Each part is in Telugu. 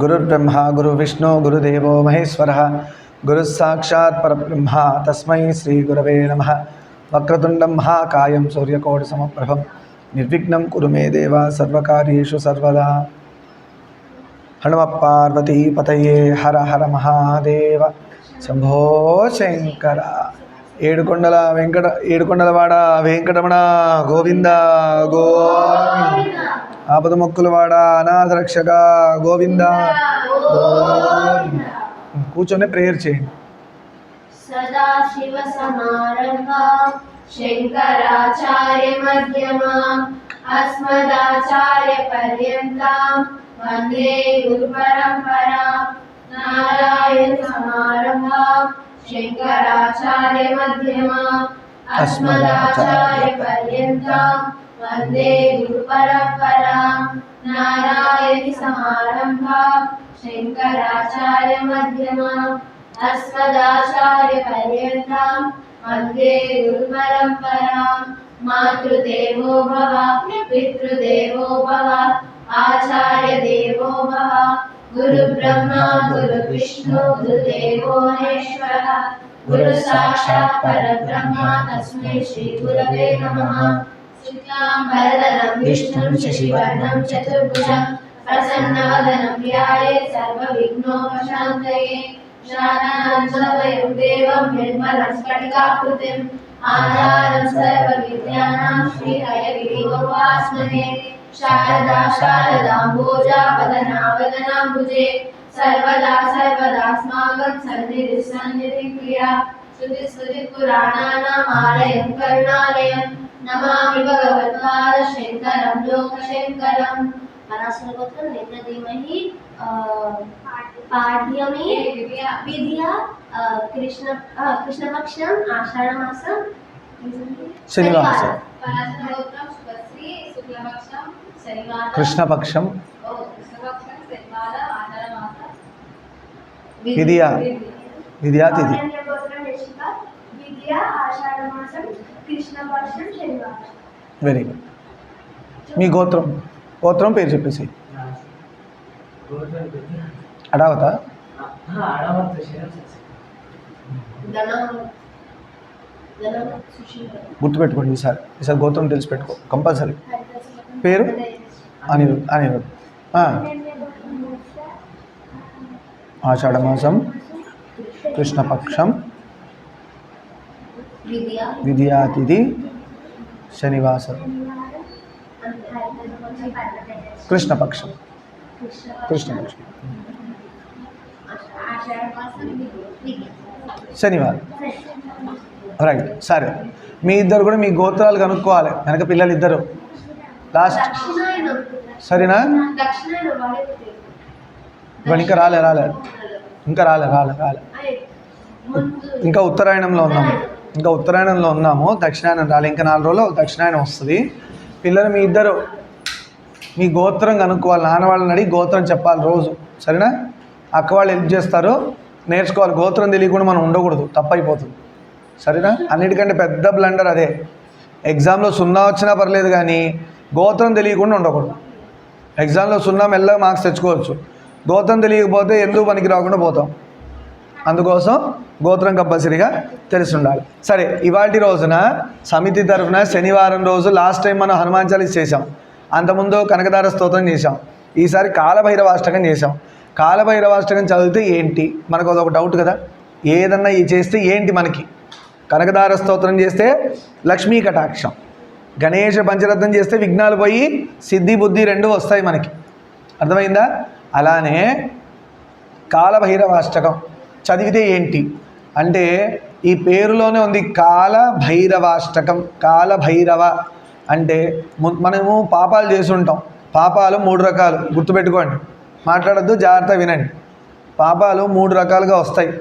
గురుర్బ్రహ్మ గురువిష్ణు గురుదేవో మహేశ్వర గురుస్సాక్షాత్ పరబ్రహ్మ తస్మై శ్రీ గురవే నమ వక్రతుండం మహాకాయం సూర్యకోటి సమప్రభం నిర్విఘ్నం కురు మే దేవ సర్వకార్యేషు సర్వదా హనుమపార్వతీ పతయే హర హర మహాదేవ శంభో శంకర ఏడుకొండల వెంకట ఏడుకొండలవాడ వెంకటరమణ గోవింద గోవింద। ఆపద మొక్కులవాడ అనాథ రక్షక గోవింద. కూర్చొని ప్రేయర్ చేయండి. సదాశివ సమారంభ శంకరాచార్య మధ్యమ అస్మదాచార్య పర్యంత వందే గురు పరంపర నారాయణ సమారంభ శంకరాచార్య మధ్యమ అస్మదాచార్య పర్యంత వందే గురు పరంపరా నారాయణి సమారంభ శంకరాచార్య మధ్యమ అస్మదాచార్య పర్యంతం వందే గురు పరంపరా మాతృదేవో భవ పితృదేవో భవ ఆచార్య దేవో భవ గురు బ్రహ్మ గురు విష్ణు గురు దేవో గురు సాక్షాత్ పరబ్రహ్మ తస్మై శ్రీ గురవే నమః नमः शुक्लाम्बरधरं विष्णुं शशिवर्णं चतुर्भुजं प्रसन्नवदनं ध्याये सर्वविघ्नोपशान्तये। ज्ञानानन्दमयं देवं निर्मलं स्फटिकाकृतिम्। आधारं सर्वविद्यानां श्रीहयगिरिवोपास्महे शारदा शारदाम्बोजा सर्वदा सर्वदास्माकं सन्निधिः सन्निधिं क्रिया श्रुतिस्मृतिपुराणानाम् నమామి భగవద్వాద శంకరం లోక శంకరం మనసుల గోత్రం నేత్ర ధీమహి పాఠ్యమి విద్య కృష్ణ కృష్ణపక్షం ఆషాఢ మాసం శనివాసం కృష్ణపక్షం. విద్యా. విద్యాతిథి. విద్యా ఆషాఢ వెరీ గుడ్ మీ గోత్రం గోత్రం పేరు చెప్పేసి. అడావత? ధనం ధనం సుశీల. గుర్తుపెట్టుకోండి ఈసారి. ఈసారి గోత్రం తెలిసి పెట్టుకో కంపల్సరీ పేరు? అనిరుద్ అనిరుద్ ఆ, ఆషాఢమాసం కృష్ణపక్షం విద్యాతిథి శనివాసం కృష్ణపక్షం. కృష్ణపక్షం. శనివారం. రైట్ సరే. మీ ఇద్దరు కూడా మీ గోత్రాలు కనుక్కోవాలి. వెనక పిల్లలు ఇద్దరు లాస్ట్ సరేనా? దక్షిణాయనం ఇప్పుడు ఇంకా రాలే రాలే. ఇంకా రాలే రాలే రాలే. ఇంకా ఉత్తరాయణంలో ఉన్నాము. ఇంకా ఉత్తరాయణంలో ఉన్నాము దక్షిణాయనం రాలి. ఇంకా నాలుగు రోజులు దక్షిణాయనం వస్తుంది. పిల్లలు మీ ఇద్దరు మీ గోత్రం కనుక్కోవాలి నాన్న వాళ్ళని అడిగి గోత్రం చెప్పాలి రోజు సరేనా? అక్క వాళ్ళు హెల్ప్ చేస్తారు నేర్చుకోవాలి. గోత్రం తెలియకుండా మనం ఉండకూడదు తప్పైపోతుంది సరేనా? అన్నిటికంటే పెద్ద బ్లండర్ అదే. ఎగ్జామ్లో సున్నా వచ్చినా పర్లేదు కానీ గోత్రం తెలియకుండా ఉండకూడదు. ఎగ్జామ్లో సున్నా మెల్లగా మార్క్స్ తెచ్చుకోవచ్చు. గోత్రం తెలియకపోతే ఎందుకు పనికి రాకుండా పోతాం? అందుకోసం గోత్రం కంపల్సరీగా తెలిసి ఉండాలి సరే ఇవాటి రోజున సమితి తరఫున శనివారం రోజు లాస్ట్ టైం మనం హనుమాన్ చాలీస్ చేసాం అంతకుముందు కనకదార స్తోత్రం చేసాం ఈసారి కాలభైరవాష్టకం చేసాం కాలభైరవాష్టకం చదివితే ఏంటి? మనకు అదొక డౌట్ కదా. ఏదన్నా ఈ చేస్తే ఏంటి మనకి? కనకదార స్తోత్రం చేస్తే లక్ష్మీ కటాక్షం. గణేష పంచరత్నం చేస్తే విఘ్నాలు పోయి సిద్ధి బుద్ధి రెండు వస్తాయి మనకి. అర్థమైందా? అలానే కాలభైరవాష్టకం. చదివితే ఏంటి? అంటే ఈ పేరులోనే ఉంది కాల భైరవాష్టకం కాలభైరవ అంటే ము- మనము పాపాలు చేసి ఉంటాం పాపాలు మూడు రకాలు. గుర్తుపెట్టుకోండి. మాట్లాడద్దు జాగ్రత్త వినండి. పాపాలు మూడు రకాలుగా వస్తాయి.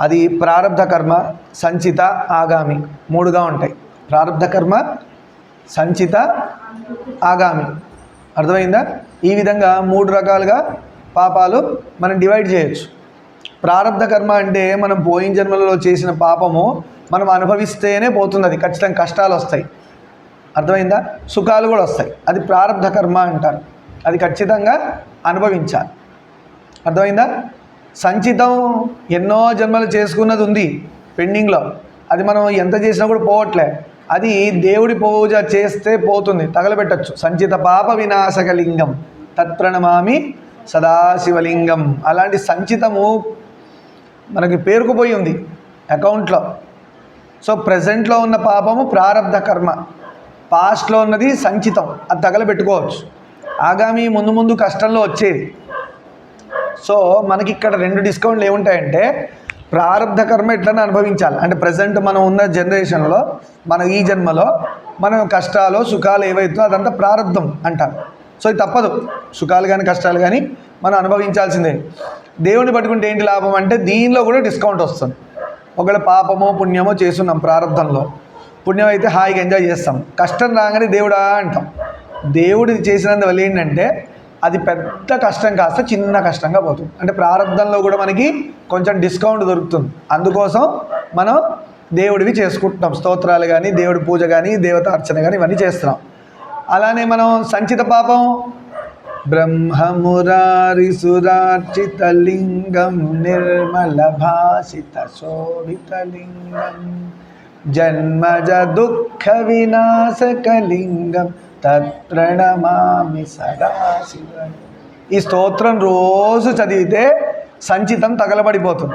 అది ప్రారంధ కర్మ సంచిత ఆగామి. మూడుగా ఉంటాయి. ప్రారంధ కర్మ సంచిత ఆగామి. అర్థమైందా? ఈ విధంగా మూడు రకాలుగా పాపాలు మనం డివైడ్ చేయొచ్చు. ప్రారంధ కర్మ అంటే మనం పోయిన జన్మలలో చేసిన పాపము మనం అనుభవిస్తేనే పోతుంది అది. ఖచ్చితంగా కష్టాలు వస్తాయి. అర్థమైందా? సుఖాలు కూడా వస్తాయి. అది ప్రారంధ కర్మ అంటారు. అది ఖచ్చితంగా అనుభవించాలి. అర్థమైందా? సంచితం ఎన్నో జన్మలు చేసుకున్నది ఉంది పెండింగ్లో. అది మనం ఎంత చేసినా కూడా పోవట్లే. అది దేవుడి పూజ చేస్తే పోతుంది. తగలబెట్టచ్చు. సంచిత పాప వినాశక లింగం తత్ప్రణమామి సదాశివలింగం. అలాంటి సంచితము మనకి పేరుకుపోయి ఉంది అకౌంట్లో. సో ప్రజెంట్లో ఉన్న పాపము ప్రారంధ కర్మ. పాస్ట్లో ఉన్నది సంచితం. అది తగలబెట్టుకోవచ్చు. ఆగామి ముందు ముందు కష్టంలో వచ్చేది. సో మనకి ఇక్కడ రెండు డిస్కౌంట్లు ఏముంటాయంటే ప్రారంధ కర్మ ఎట్లనే అనుభవించాలి. అంటే ప్రజెంట్ మనం ఉన్న జనరేషన్లో మన ఈ జన్మలో మనం కష్టాలు సుఖాలు ఏవైతే అదంతా ప్రారంధం అంటారు. సో ఇది తప్పదు. సుఖాలు కానీ కష్టాలు కానీ మనం అనుభవించాల్సిందే. దేవుని పట్టుకుంటే ఏంటి లాభం అంటే దీనిలో కూడా డిస్కౌంట్ వస్తుంది. ఒకవేళ పాపమో పుణ్యమో చేస్తున్నాం ప్రారంభంలో. పుణ్యం అయితే హాయిగా ఎంజాయ్ చేస్తాం. కష్టం రాగానే దేవుడా అంటాం. దేవుడు చేసినందువల్ల ఏంటంటే అది పెద్ద కష్టం కాస్త చిన్న కష్టంగా పోతుంది. అంటే ప్రారంభంలో కూడా మనకి కొంచెం డిస్కౌంట్ దొరుకుతుంది. అందుకోసం మనం దేవుడివి చేసుకుంటున్నాం. స్తోత్రాలు కానీ దేవుడి పూజ కానీ దేవత అర్చన కానీ ఇవన్నీ చేస్తున్నాం. అలానే మనం సంచిత పాపం. బ్రహ్మమురారిసురార్చిత లింగం నిర్మల భాషిత శోభితలింగం జన్మజ దుఃఖ వినాశకలింగం తత్ప్రణమామి సదాశివ ఈ స్తోత్రం రోజు చదివితే సంచితం తగలబడిపోతుంది.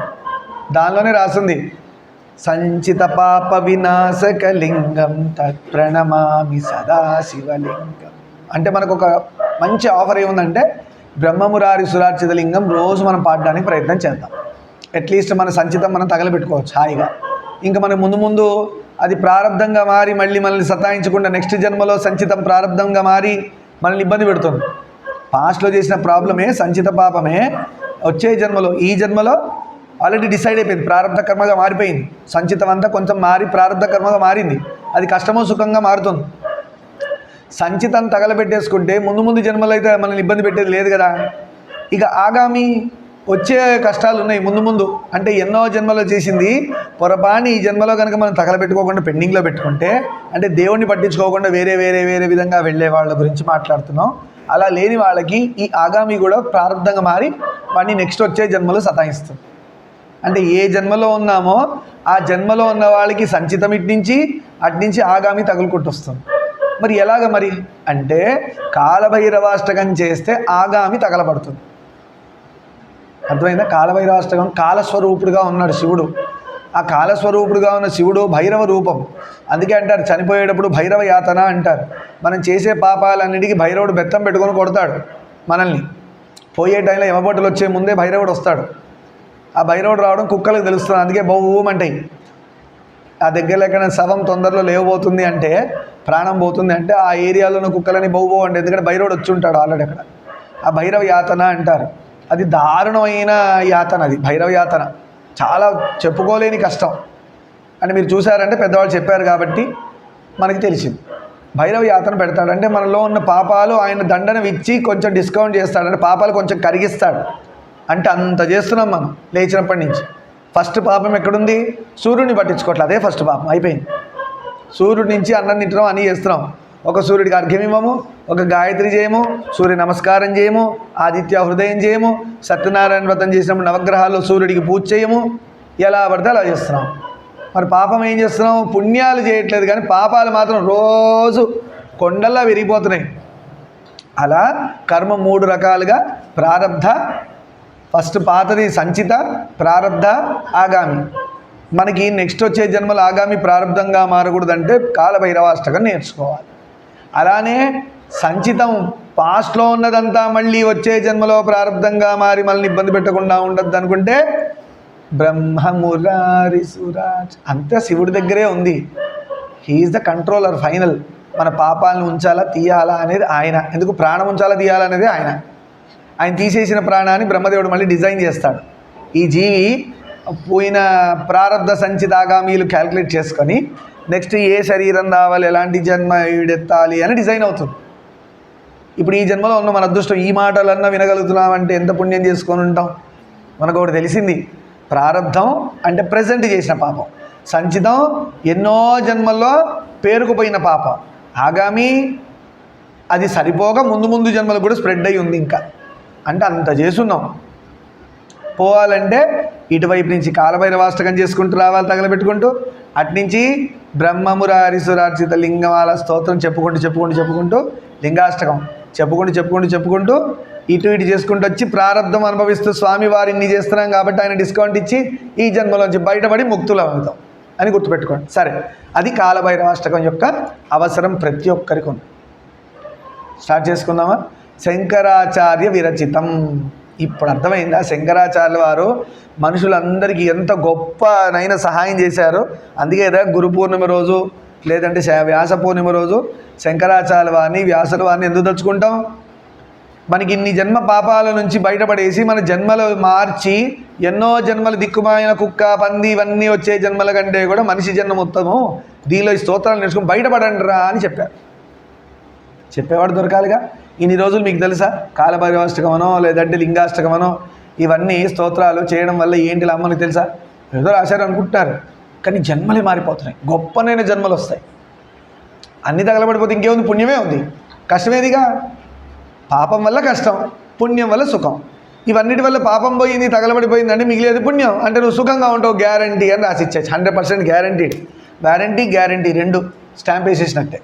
దానిలోనే రాసింది సంచిత పాప వినాశకలింగం తత్ప్రణమామి సదాశివలింగం. అంటే మనకు ఒక మంచి ఆఫర్ ఏముందంటే బ్రహ్మమురారి సురార్చిత లింగం రోజు మనం పాడడానికి ప్రయత్నం చేద్దాం. అట్లీస్ట్ మన సంచితం మనం తగలబెట్టుకోవచ్చు హాయిగా. ఇంకా మనం ముందు ముందు అది ప్రారంధంగా మారి మళ్ళీ మనల్ని సతాయించకుండా నెక్స్ట్ జన్మలో సంచితం ప్రారంధంగా మారి మనల్ని ఇబ్బంది పెడుతుంది. పాస్ట్లో చేసిన ప్రాబ్లమే సంచిత పాపమే వచ్చే జన్మలో ఈ జన్మలో ఆల్రెడీ డిసైడ్ అయిపోయింది. ప్రారంభ కర్మగా మారిపోయింది. సంచితం అంతా కొంచెం మారి ప్రారంభ కర్మగా మారింది. అది కష్టమో సుఖంగా మారుతుంది. సంచితం తగలబెట్టేసుకుంటే ముందు ముందు జన్మలో అయితే మనల్ని ఇబ్బంది పెట్టేది లేదు కదా. ఇక ఆగామి వచ్చే కష్టాలు ఉన్నాయి ముందు ముందు. అంటే ఎన్నో జన్మలో చేసింది. పొరపాని ఈ జన్మలో కనుక మనం తగలబెట్టుకోకుండా పెండింగ్లో పెట్టుకుంటే అంటే దేవుణ్ణి పట్టించుకోకుండా వేరే వేరే వేరే విధంగా వెళ్ళే వాళ్ళ గురించి మాట్లాడుతున్నాం. అలా లేని వాళ్ళకి ఈ ఆగామి కూడా ప్రారంభంగా మారి వాడిని నెక్స్ట్ వచ్చే జన్మలు సతాయిస్తుంది. అంటే ఏ జన్మలో ఉన్నామో ఆ జన్మలో ఉన్న వాళ్ళకి సంచితం ఇట్నుంచి అట్నుంచి ఆగామి తగులుకుంటొస్తుంది మరి ఎలాగ మరి? అంటే కాలభైరవాష్టకం చేస్తే ఆగామి తగలబడుతుంది. అర్థమైందా? కాలభైరవాష్టకం కాలస్వరూపుడుగా ఉన్నాడు శివుడు. ఆ కాలస్వరూపుడుగా ఉన్న శివుడు భైరవ రూపం. అందుకే అంటారు చనిపోయేటప్పుడు భైరవ యాతన అంటారు. మనం చేసే పాపాలన్నిటికీ భైరవుడు బెత్తం పెట్టుకొని కొడతాడు మనల్ని. పోయే టైంలో యమబొట్టలు వచ్చే ముందే భైరవుడు వస్తాడు. ఆ భైరవుడు రావడం కుక్కలకు తెలుస్తుంది అందుకే బహుమంటాయి ఆ దగ్గరలో ఎక్కడ శవం తొందరలో లేవబోతుంది అంటే ప్రాణం పోతుంది అంటే ఆ ఏరియాలో ఉన్న కుక్కలని బహు అంటే ఎందుకంటే భైరవుడు వచ్చి ఉంటాడు ఆల్రెడీ అక్కడ. ఆ భైరవ యాతన అంటారు. అది దారుణమైన యాతన అది భైరవ యాతన. చాలా చెప్పుకోలేని కష్టం. అని మీరు చూసారంటే పెద్దవాళ్ళు చెప్పారు కాబట్టి మనకి తెలిసింది. భైరవ యాతన పెడతాడు. అంటే మనలో ఉన్న పాపాలు ఆయన దండన ఇచ్చి కొంచెం డిస్కౌంట్ చేస్తాడు. అంటే పాపాలు కొంచెం కరిగిస్తాడు. అంటే అంత చేస్తున్నాం మనం లేచినప్పటి నుంచి. ఫస్ట్ పాపం ఎక్కడుంది? సూర్యుడిని పట్టించుకోవట్లే అదే ఫస్ట్ పాపం అయిపోయింది. సూర్యుడి నుంచి అన్నం తింటున్నాం అని చేస్తున్నాం. ఒక సూర్యుడికి అర్ఘ్యం ఇవ్వము? ఒక గాయత్రి చేయము సూర్య నమస్కారం చేయము ఆదిత్య హృదయం చేయము సత్యనారాయణ వ్రతం చేసినప్పుడు నవగ్రహాల్లో సూర్యుడికి పూజ చేయము. ఎలా పడితే అలా చేస్తున్నాం. మరి పాపం ఏం చేస్తున్నాం? పుణ్యాలు చేయట్లేదు కానీ పాపాలు మాత్రం రోజు కొండల్లా విరిగిపోతున్నాయి. అలా కర్మ మూడు రకాలుగా ప్రారబ్ధ ఫస్ట్ పాతది సంచిత ప్రారబ్ధ ఆగామి. మనకి నెక్స్ట్ వచ్చే జన్మలు ఆగామి ప్రారంధంగా మారకూడదంటే కాలభైరవాష్టకం నేర్చుకోవాలి. అలానే సంచితం పాస్ట్లో ఉన్నదంతా మళ్ళీ వచ్చే జన్మలో ప్రారంధంగా మారి మనల్ని ఇబ్బంది పెట్టకుండా ఉండద్దు అనుకుంటే బ్రహ్మమురారి సురాజ్. అంతా శివుడి దగ్గరే ఉంది. హీఈస్ ద కంట్రోలర్ ఫైనల్ మన పాపాలను ఉంచాలా తీయాలా అనేది ఆయన. ఎందుకు ప్రాణం ఉంచాలా తీయాలా అనేది ఆయన. ఆయన తీసేసిన ప్రాణాన్ని బ్రహ్మదేవుడు మళ్ళీ డిజైన్ చేస్తాడు. ఈ జీవి పోయిన ప్రారంధ సంచితాగామీలు క్యాలిక్యులేట్ చేసుకొని నెక్స్ట్ ఏ శరీరం రావాలి ఎలాంటి జన్మ ఈడెత్తాలి అని డిజైన్ అవుతుంది. ఇప్పుడు ఈ జన్మలో ఉన్న మన అదృష్టం ఈ మాటలన్నా వినగలుగుతున్నామంటే ఎంత పుణ్యం చేసుకొని ఉంటాం? మనకు ఒకటి తెలిసింది ప్రారంధం అంటే ప్రజెంట్ చేసిన పాపం. సంచితం ఎన్నో జన్మల్లో పేరుకుపోయిన పాపం. ఆగామి అది సరిపోగా ముందు ముందు జన్మలు కూడా స్ప్రెడ్ అయి ఉంది ఇంకా. అంటే అంత చేస్తున్నాం పోవాలంటే ఇటువైపు నుంచి కాలభైరవాష్టకం చేసుకుంటూ రావాలి తగలబెట్టుకుంటూ అట్నుంచి బ్రహ్మమురారిసురార్చిత లింగమాల స్తోత్రం చెప్పుకుంటూ చెప్పుకుంటూ చెప్పుకుంటూ లింగాష్టకం చెప్పుకుంటూ చెప్పుకుంటూ చెప్పుకుంటూ ఇటు ఇటు చేసుకుంటూ వచ్చి ప్రారంధం అనుభవిస్తూ స్వామి వారిని ఇన్ని చేస్తున్నాం కాబట్టి ఆయన డిస్కౌంట్ ఇచ్చి ఈ జన్మలోంచి బయటపడి ముక్తులు అవుతాం అని గుర్తుపెట్టుకోండి. సరే అది కాలభైరవాష్టకం యొక్క అవసరం ప్రతి ఒక్కరికి ఉంది స్టార్ట్ చేసుకుందామా? శంకరాచార్య విరచితం. ఇప్పుడు అర్థమైందా? శంకరాచార్య వారు మనుషులందరికీ ఎంత గొప్పనైన సహాయం చేశారు. అందుకే కదా గురు పూర్ణిమ రోజు లేదంటే వ్యాస పూర్ణిమ రోజు శంకరాచార్య వారిని వ్యాసుల వారిని ఎందుకు తెచ్చుకుంటాం మనకి ఇన్ని జన్మ పాపాల నుంచి బయటపడేసి మన జన్మలు మార్చి ఎన్నో జన్మలు దిక్కుమాలిన కుక్క పంది ఇవన్నీ వచ్చే జన్మల కంటే కూడా మనిషి జన్మ మొత్తము. దీనిలో ఈ స్తోత్రాలు నేర్చుకుని బయటపడండి రా అని చెప్పారు. చెప్పేవాడు దొరకాలిగా? ఇన్ని రోజులు మీకు తెలుసా? కాలభైరవాష్టకమనో లేదంటే లింగాష్టకమనో ఇవన్నీ స్తోత్రాలు చేయడం వల్ల ఏంటి అమ్మని తెలుసా? ఏదో రాశారు అనుకుంటున్నారు. కానీ జన్మలే మారిపోతున్నాయి. గొప్పనైన జన్మలు వస్తాయి. అన్ని తగలబడిపోతే ఇంకేముంది? పుణ్యమే ఉంది. కష్టమేదిగా? పాపం వల్ల కష్టం పుణ్యం వల్ల సుఖం. ఇవన్నిటి వల్ల పాపం పోయింది తగలబడిపోయింది అంటే మిగిలేదు పుణ్యం. అంటే నువ్వు సుఖంగా ఉంటావు గ్యారంటీ అని రాసిచ్చేసి hundred percent guaranteed. Warranty guarantee రెండు. స్టాంప్ వేసేసినట్టే.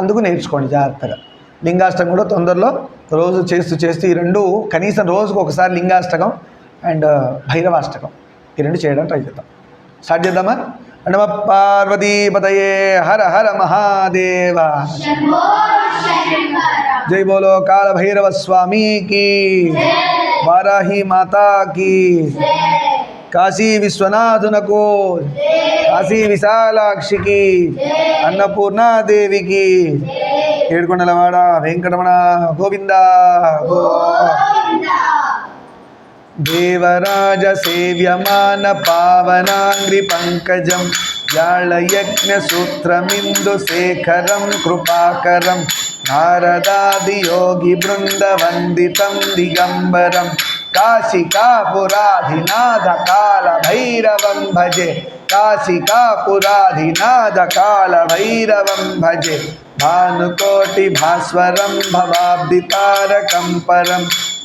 అందుకు నేర్చుకోండి జాగ్రత్తగా. లింగాష్టకం కూడా తొందరలో రోజు చేస్తూ చేస్తూ ఈ రెండు కనీసం రోజుకు ఒకసారి లింగాష్టకం అండ్ భైరవాష్టకం. ఈ రెండు చేయడం ట్రై చేద్దాం. స్టార్ట్ చేద్దామా? అంటే మా పార్వతీపతయే హర హర మహాదేవ. జై బోలో కాల భైరవ స్వామికి వారాహి మాతాకి. కాశీ విశ్వనాథునకు కాశీ విశాలాక్షికి అన్నపూర్ణాదేవికి. ఏడుకొండలవాడ వెంకటరమణ గోవింద దేవరాజ సేవ్యమాన పావనాంగ్రి పంకజం వ్యాళయజ్ఞ సూత్రమిందు శేఖరం కృపాకరం నారదాది యోగి బృంద వందితం దిగంబరం. కాశికాపురాధినాథ కాల భైరవం భజే కాశికాపురాధినాథ కాల భైరవం భజే భానుకోటి భాస్వరం భవాబ్ది తారకం పరం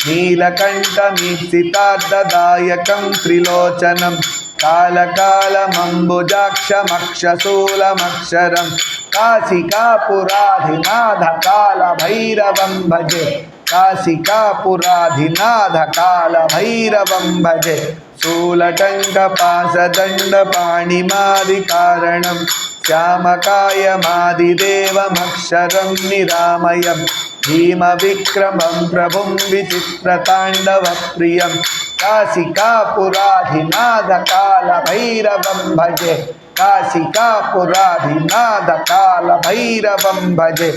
నీలకంఠమీప్సితార్థదాయకం త్రిలోచనం కాలకాలమంబుజాక్షమక్షశూలమక్షరం కాశికాపురాధినాథ కాల భైరవం భజే కాశికాపురాధినాథ కాల భైరవం భజే శూలటంకపాసదండపాణిమాదికారణం శ్యామకాయమాదిదేవమక్షరం నిరామయం భీమవిక్రమం ప్రభుం విచిత్రతాండవప్రియం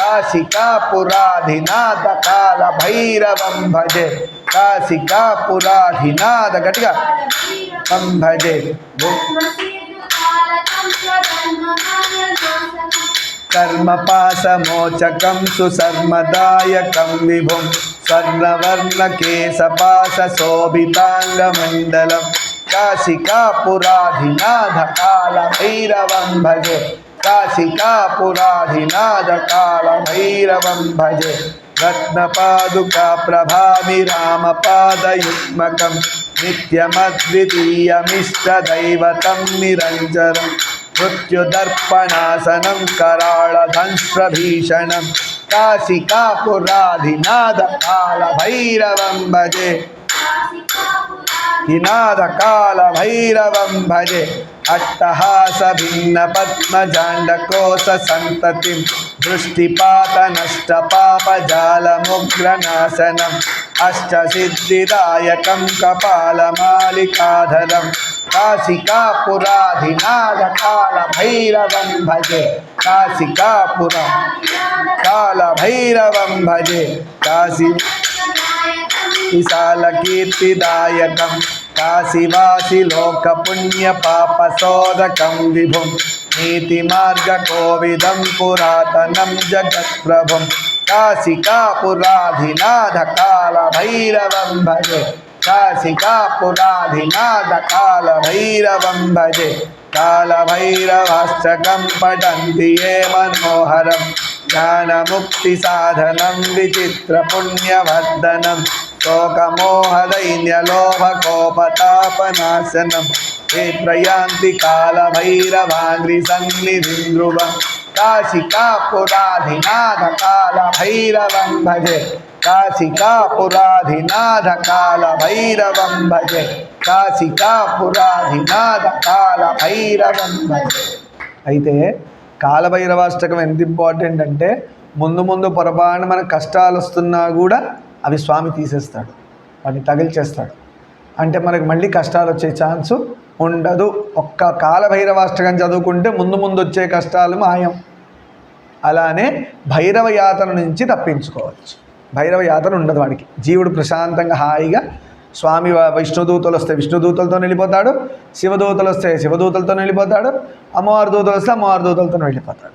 కాశికాపురాధినాథ కాల భైరవం భజే కాశికాపురాధినాథ కాల భైరవం భజే ముక్తిముక్తిదాయకం ప్రశస్తచారు విగ్రహం భక్తవత్సలం कर्मपाशमोचकं सुसर्मदायकं विभुं काल भैरव भजे काशिकापुराधिनाथकालभैरवं भजे। रत्नपादुका प्रभामि नित्यमद्वितीयमिष्ट नित्यमद्वितीयमिष्टदैवतं निरञ्जनम् मृत्युदर्पणासनं कराळधंस्रभीषणं काशिकापुराधिनादकालभैरवं भजे। किनादकालभैरवं भजे। अट्टहासभिन्नपद्मजाण्डकोशसन्ततिं दृष्टिपातनष्टपापजालमुग्रनाशनम् अष्टसिद्धिदायकं कपालमालिकाधरम्। काशिकापुराधिनाथ काल भैरवं भजे। काशिकापुरा काल भैरवं भजे। काशी विशालकीर्तिदायकं। काशीवासि लोकपुण्यपापशोदकं विभुं। नीतिमार्गकोविदं पुरातनं जगत्प्रभुं। भैरव भजे। భైరవం భజే కాశికాపురాధినాథ కాల భైరవం భజే కాలభైరవాష్టకం పఠంతి ఏ మనోహరం జ్ఞానముక్తిసాధనం విచిత్రపుణ్యవర్ధనం శోకమోహదైన్యలోభకోపతాపనాశనం ఏ ప్రయాంతి కాలభైరవాంగ్రి సన్నిధిం కాశికాపురాధినాథ కాల భైరవం భజే. కాశికాపురాధినాథ కాల భైరవం భజే. అయితే కాలభైరవాష్టకం ఎంత ఇంపార్టెంట్ అంటే ముందు ముందు పొరపాటున మనకు కష్టాలు వస్తున్నా కూడా అవి స్వామి తీసేస్తాడు. వాటిని తగిలిచేస్తాడు. అంటే మనకు మళ్ళీ కష్టాలు వచ్చే ఛాన్సు ఉండదు. ఒక్క కాలభైరవాష్టకం చదువుకుంటే ముందు ముందు వచ్చే కష్టాలు మాయం. అలానే భైరవ యాతన నుంచి తప్పించుకోవచ్చు. భైరవ యాతన ఉండదు వాడికి. జీవుడు ప్రశాంతంగా హాయిగా స్వామి విష్ణుదూతలు వస్తే విష్ణుదూతలతో వెళ్ళిపోతాడు శివదూతలు వస్తే శివదూతలతో వెళ్ళిపోతాడు అమ్మవారి దూతలు వస్తే అమ్మవారి దూతలతో వెళ్ళిపోతాడు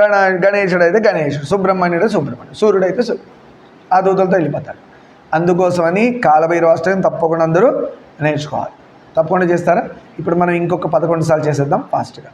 గణ గణేశుడు అయితే గణేశుడు సుబ్రహ్మణ్యుడు సుబ్రహ్మణ్యుడు సూర్యుడు అయితే ఆ దూతలతో వెళ్ళిపోతాడు అందుకోసమని కాలభైరవాష్టం తప్పకుండా అందరూ నేర్చుకోవాలి. తప్పకుండా చేస్తారా? ఇప్పుడు మనం ఇంకొక పదకొండు సార్లు చేసేద్దాం ఫాస్ట్గా.